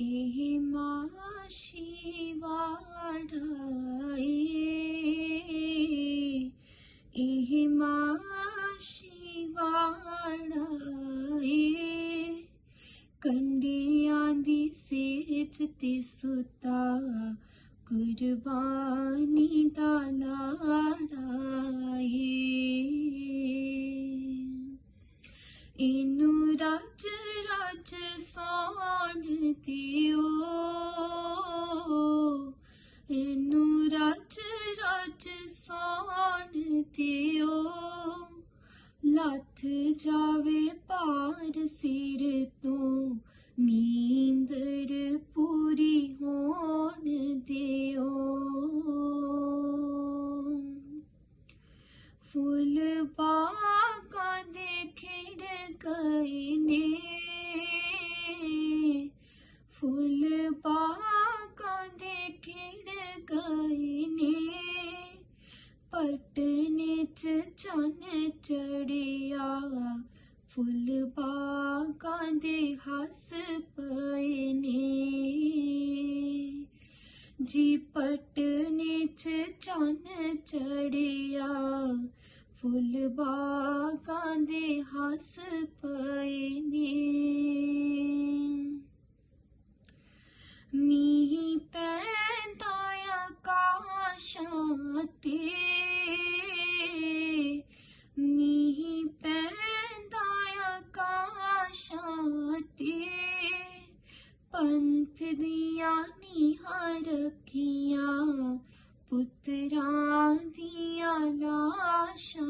एिवा शििििििििििवाडेेेे कण्डिया सेच दालाडाये इनु राज राज सोण ਸੋਣ ਦਿਓ ਲੱਥ ਜਾਵੇ ਪਾਰ ਪਟਨੇ ਚ ਚੰਨ ਚੜਿਆ, ਫੁੱਲ ਬਾਗਾਂ ਦੇ ਹੱਸ ਪਏ ਨੇ। ਜੀ ਪਟਨੇ ਚ ਚੰਨ ਚੜਿਆ, ਫੁੱਲ ਬਾਗਾਂ ਦੇ ਹੱਸ ਪਏ ਨੇ। ਮੀਂਹ ਪੈਂਦਾ ਆਕਾਸ਼ਾਂ ਤੇ दिया निहार किया पुत्रा दिया लाशा